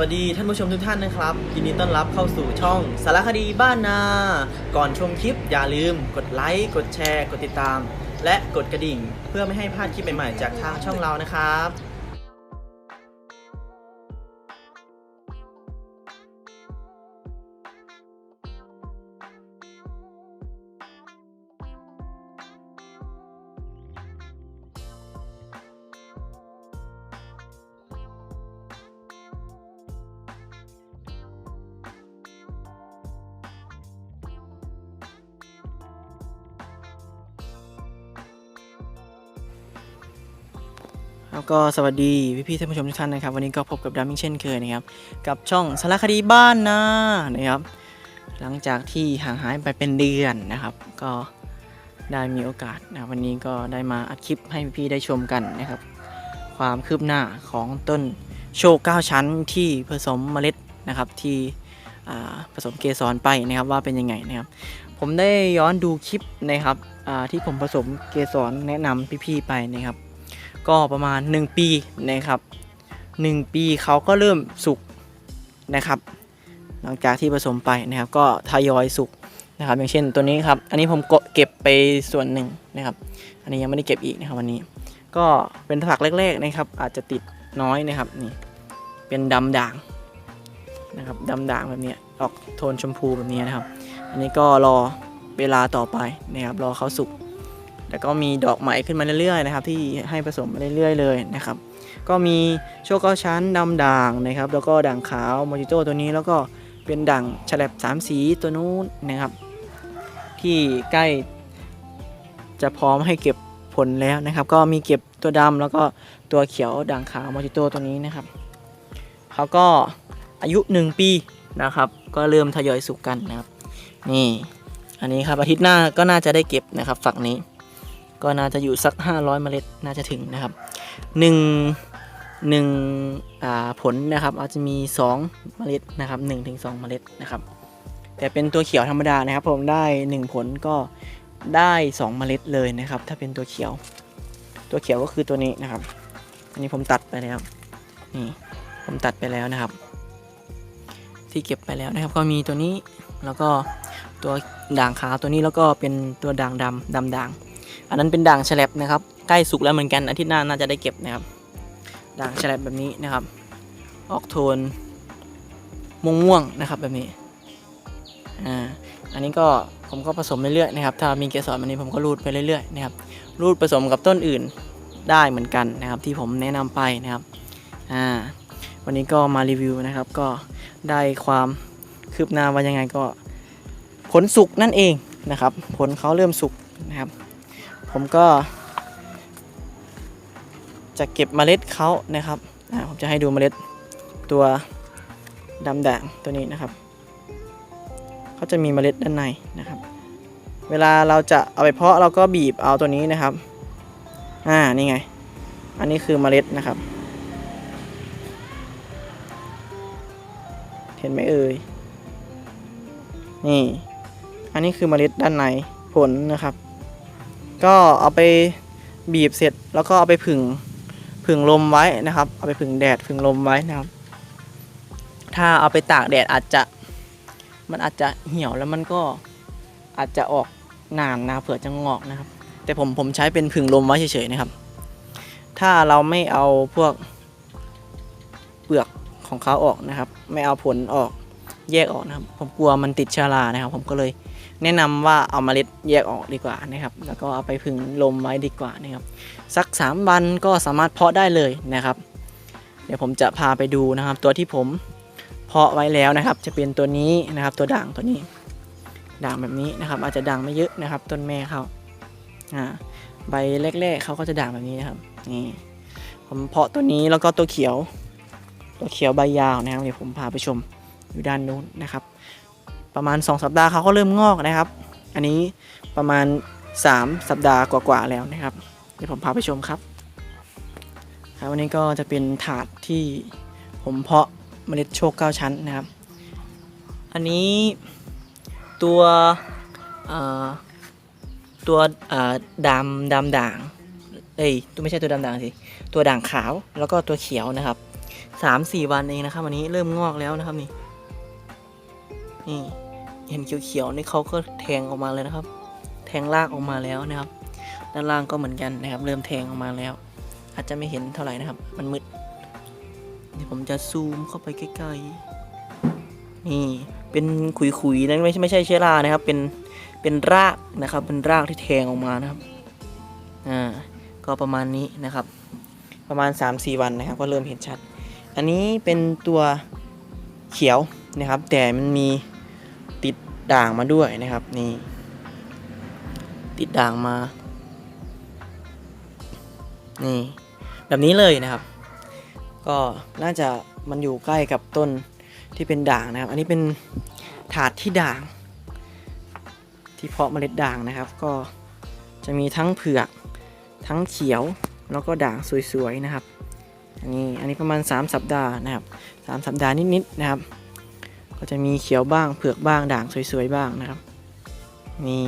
วัสดีท่านผู้ชมทุกท่านนะครับยินดีต้อนรับเข้าสู่ช่องสารคดีบ้านนา ก่อนชมคลิปอย่าลืม กดไลค์กดแชร์ กดติดตาม และกดกระดิ่ง เพื่อไม่ให้พลาดคลิปใหม่ๆจากทางช่องเรานะครับ แล้วก็สวัสดีพี่ๆท่านผู้ชมทุกท่านนะครับ วันนี้ก็พบกับดัมมิงเช่นเคยนะครับ กับช่องสารคดีบ้านนานะครับ หลังจากที่ห่างหายไปเป็นเดือนนะครับ ก็ได้มีโอกาสนะวันนี้ก็ได้มาอัดคลิปให้พี่ๆได้ชมกันนะครับ ความคืบหน้าของต้นโชคเก้าชั้นที่ผสมเมล็ดนะครับที่ผสมเกสรไปนะครับว่าเป็นยังไงนะครับผมได้ย้อนดูคลิปนะครับที่ผมผสมเกสรแนะนำพี่ๆไปนะครับ ก็ประมาณ 1 ปีนะครับ 1 ปีเขาก็เริ่มสุกนะครับ หลังจากที่ผสมไปนะครับ ก็ทยอยสุกนะครับ อย่างเช่นตัวนี้ครับ อันนี้ผมก็เก็บไปส่วนหนึ่งนะครับ อันนี้ยังไม่ได้เก็บอีกนะครับวันนี้ ก็เป็นผักแรกๆนะครับ อาจจะติดน้อยนะครับนี่เป็นดำด่างนะครับดำด่างแบบนี้ออกโทนชมพูแบบนี้นะครับ อันนี้ก็รอเวลาต่อไปนะครับรอเขาสุก แล้วก็มีดอกใหม่ขึ้นมาเรื่อยๆนะครับที่ให้ผสมมาเรื่อยๆเลยนะครับก็มีโชคเก้าชั้นดำด่างนะครับแล้วก็ด่างขาวโมจิโต้ตัวนี้แล้วก็เป็นด่างฉลับสามสีตัวนู้นนะครับ ที่ใกล้จะพร้อมให้เก็บผลแล้วนะครับ ก็มีเก็บตัวดำแล้วก็ตัวเขียวด่างขาวโมจิโต้ตัวนี้นะครับเขาก็อายุ 1 ปีนะครับ ก็เริ่มทยอยสุกกันนะครับ นี่ อันนี้ครับอาทิตย์หน้าก็น่าจะได้เก็บนะครับ ฝักนี้ ก็น่าจะอยู่สัก 500 เมล็ดน่าจะถึงนะครับ1 1อ่าผลนะครับ อาจจะมี 2 เมล็ดนะครับ1ถึง2เมล็ดนะครับ แต่เป็นตัวเขียวธรรมดานะครับ ผมได้ 1 ผลก็ได้ 2 เมล็ดเลยนะครับ ถ้าเป็นตัวเขียว ตัวเขียวก็คือตัวนี้นะครับ อันนี้ผมตัดไปแล้วนี่ผมตัดไปแล้วนะครับ ที่เก็บไปแล้วนะครับ ก็มีตัวนี้แล้วก็ตัวด่างขาวตัวนี้แล้วก็เป็นตัวด่างดำดำด่าง อันนั้นเป็นด่างแฉลบนะครับ ใกล้สุกแล้วเหมือนกันอาทิตย์หน้าน่าจะได้เก็บนะครับ ด่างแฉลบแบบนี้นะครับ ออกโทนม่วงม่วงๆนะครับแบบนี้อ่าอันนี้ก็ผมก็ผสมเรื่อยๆนะครับ ถ้ามีเกสรแบบนี้ผมก็รูดไปเรื่อยๆนะครับ รูดผสมกับต้นอื่นได้เหมือนกันนะครับ ที่ผมแนะนำไปนะครับอ่าวันนี้ก็มารีวิวนะครับ ก็ได้ความคืบหน้าว่ายังไงก็ผลสุกนั่นเองนะครับ ผลเขาเริ่มสุกนะครับ ผมก็ จะเก็บเมล็ดเขานะครับอ่าผมจะให้ดูเมล็ดตัวดำด่างตัวนี้นะครับเขาจะมีเมล็ดด้านในนะครับ เวลาเราจะเอาไปเพาะเราก็บีบเอาตัวนี้นะครับ อ่านี่ไง อันนี้คือเมล็ดนะครับ เห็นไหมเอ่ยนี่ อันนี้คือเมล็ดด้านในผลนะครับ ก็เอาไปบีบเสร็จแล้วก็เอาไปผึ่งผึ่งลมไว้นะครับ เอาไปผึ่งแดดผึ่งลมไว้นะครับ ถ้าเอาไปตากแดดอาจจะมันอาจจะเหี่ยวแล้วมันก็อาจจะออกนานนะเผื่อจะงอกนะครับ แต่ผมผมใช้เป็นผึ่งลมไว้เฉยๆนะครับ ถ้าเราไม่เอาพวกเปลือกของเขาออกนะครับ ไม่เอาผลออกแยกออกนะครับ ผมกลัวมันติดชื้อรานะครับ ผมก็เลย แนะนำว่าเอามาเมล็ดแยกออกดีกว่านะครับ แล้วก็เอาไปพึ่งลมไว้ดีกว่านะครับ สัก 3 วันก็สามารถเพาะได้เลยนะครับ เดี๋ยวผมจะพาไปดูนะครับ ตัวที่ผมเพาะไว้แล้วนะครับ จะเป็นตัวนี้นะครับ ตัวด่างตัวนี้ ด่างแบบนี้นะครับ อาจจะด่างไม่เยอะนะครับ ต้นแม่เขาอ่าใบแรกๆเขาก็จะด่างแบบนี้นะครับนี่ผมเพาะตัวนี้แล้วก็ตัวเขียว ตัวเขียวใบยาวนะครับเดี๋ยวผมพาไปชมอยู่ด้านนู้นนะครับ ประมาณ 2 สัปดาห์เขาก็เริ่มงอกนะครับ อันนี้ประมาณ 3 สัปดาห์กว่าๆแล้วนะครับเดี๋ยวผมพาไปชมครับครับวันนี้ก็จะเป็นถาดที่ผมเพาะเมล็ดโชคเก้าชั้นนะครับ อันนี้ตัวตัวดำดำด่างเอ้ยตัวไม่ใช่ตัวดำด่างสิตัวด่างขาวแล้วก็ตัวเขียวนะครับสามสี่วันเองนะครับวันนี้เริ่มงอกแล้วนะครับนี่นี่ เห็นเขียวๆนี่เขาก็แทงออกมาเลยนะครับ แทงรากออกมาแล้วนะครับ ด้านล่างก็เหมือนกันนะครับ เริ่มแทงออกมาแล้ว อาจจะไม่เห็นเท่าไหร่นะครับ มันมืดเดี๋ยวผมจะซูมเข้าไปใกล้ๆนี่เป็นขุยๆนั่นไม่ใช่ไม่ใช่เชื้อรานะครับ เป็นเป็นรากนะครับ เป็นรากที่แทงออกมานะครับอ่าก็ประมาณนี้นะครับ ประมาณ 3-4 วันนะครับ ก็เริ่มเห็นชัด อันนี้เป็นตัวเขียวนะครับ แต่มันมี ด่างมาด้วยนะครับ นี่ ติดด่างมา นี่ แบบนี้เลยนะครับ ก็น่าจะมันอยู่ใกล้กับต้นที่เป็นด่างนะครับ อันนี้เป็นถาดที่ด่าง ที่เพาะเมล็ดด่างนะครับ ก็จะมีทั้งเผือกทั้งเขียวแล้วก็ด่างสวยๆนะครับ อันนี้อันนี้ประมาณ 3 สัปดาห์นะครับ 3 สัปดาห์นิดๆนะครับ ก็จะมีเขียวบ้างเผือกบ้างด่างสวยๆบ้างนะครับ นี่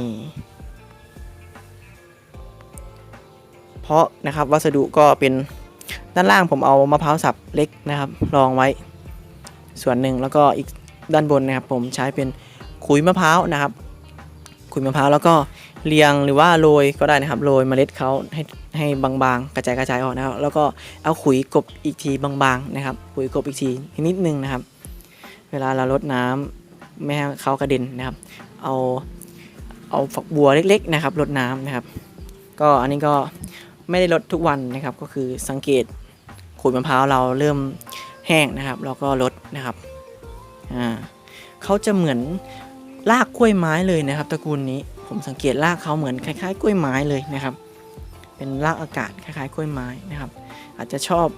เพราะนะครับวัสดุก็เป็นด้านล่างผมเอามะพร้าวสับเล็กนะครับรองไว้ ส่วนหนึ่งแล้วก็อีกด้านบนนะครับ ผมใช้เป็นขุยมะพร้าวนะครับ ขุยมะพร้าวแล้วก็เรียงหรือว่าโรยก็ได้นะครับโรยเมล็ดเขาให้ให้บางๆ กระจายกระจายออกนะครับ แล้วก็เอาขุยกบอีกทีบางๆนะครับ ขุยกบอีกทีนิดนึงนะครับ เวลาเราลดน้ำไม่ให้เขากระเด็นนะครับ เอาเอาฝักบัวเล็กๆนะครับลดน้ำนะครับ ก็อันนี้ก็ไม่ได้ลดทุกวันนะครับ ก็คือสังเกตขูดมะพร้าวเราเริ่มแห้งนะครับเราก็ลดนะครับอ่าเขาจะเหมือนรากกล้วยไม้เลยนะครับตระกูลนี้ผมสังเกตรากเขาเหมือนคล้ายๆ กล้วยไม้เลยนะครับ เป็นรากอากาศคล้ายๆ กล้วยไม้นะครับ อาจจะชอบ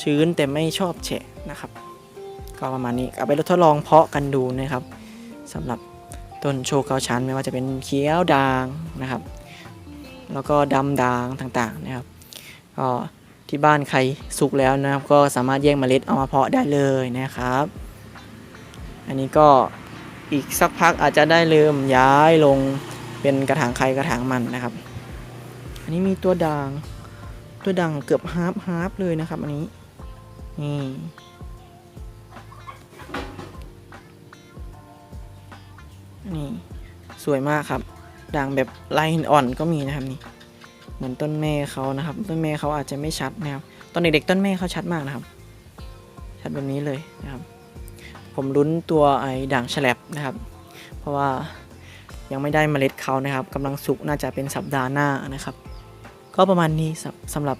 ชื้นแต่ไม่ชอบแฉะนะครับ ก็ประมาณนี้เอาไปทดลองเพาะกันดูนะครับสำหรับต้นโชเกาชันไม่ว่าจะเป็นเขียวด่างนะครับ แล้วก็ดำด่างต่างๆนะครับก็ที่บ้านใครสุกแล้วนะครับ ก็สามารถแยกเมล็ดเอามาเพาะได้เลยนะครับ อันนี้ก็อีกสักพักอาจจะได้เริ่มย้ายลงเป็นกระถางใครกระถางมันนะครับ อันนี้มีตัวด่าง ตัวด่างเกือบฮาร์ฟฮาร์ฟเลยนะครับ อันนี้นี่ นี่สวยมากครับ ด่างแบบลายหินอ่อนก็มีนะครับนี่ เหมือนต้นแม่เขานะครับ ต้นแม่เขาอาจจะไม่ชัดนะครับ ตอนเด็กๆต้นแม่เขาชัดมากนะครับ ชัดแบบนี้เลยนะครับ ผมลุ้นตัวไอ้ด่างแฉลบนะครับ เพราะว่ายังไม่ได้เมล็ดเขานะครับกำลังสุกน่าจะเป็นสัปดาห์หน้านะครับ ก็ประมาณนี้สำสำหรับ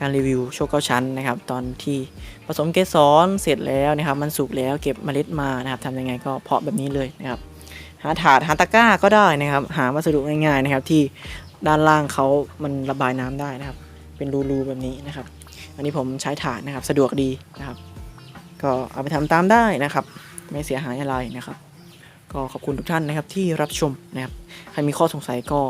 การรีวิวโชคเก้าชั้นนะครับ ตอนที่ผสมเกสรเสร็จแล้วนะครับ มันสุกแล้วเก็บเมล็ดมานะครับทำยังไงก็เพาะแบบนี้เลยนะครับ หาถาดหาตะกร้าก็ได้นะครับ หาวัสดุง่ายๆนะครับ ที่ด้านล่างเขามันระบายน้ำได้นะครับ เป็นรูๆแบบนี้นะครับ อันนี้ผมใช้ถาดนะครับสะดวกดีนะครับ ก็เอาไปทำตามได้นะครับ ไม่เสียหายอะไรนะครับ ก็ขอบคุณทุกท่านนะครับที่รับชมนะครับใครมีข้อสงสัยก็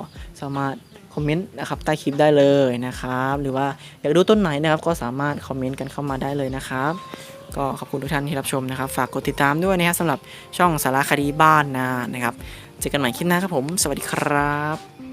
สามารถคอมเมนต์นะครับใต้คลิปได้เลยนะครับ หรือว่าอยากดูต้นไหนนะครับก็สามารถคอมเมนต์กันเข้ามาได้เลยนะครับ ก็ขอบคุณทุกท่านที่รับชมนะครับ ฝากกดติดตามด้วยนะครับสำหรับช่องสารคดีบ้านนานะครับ เจอกันใหม่คลิปหน้าครับผม สวัสดีครับ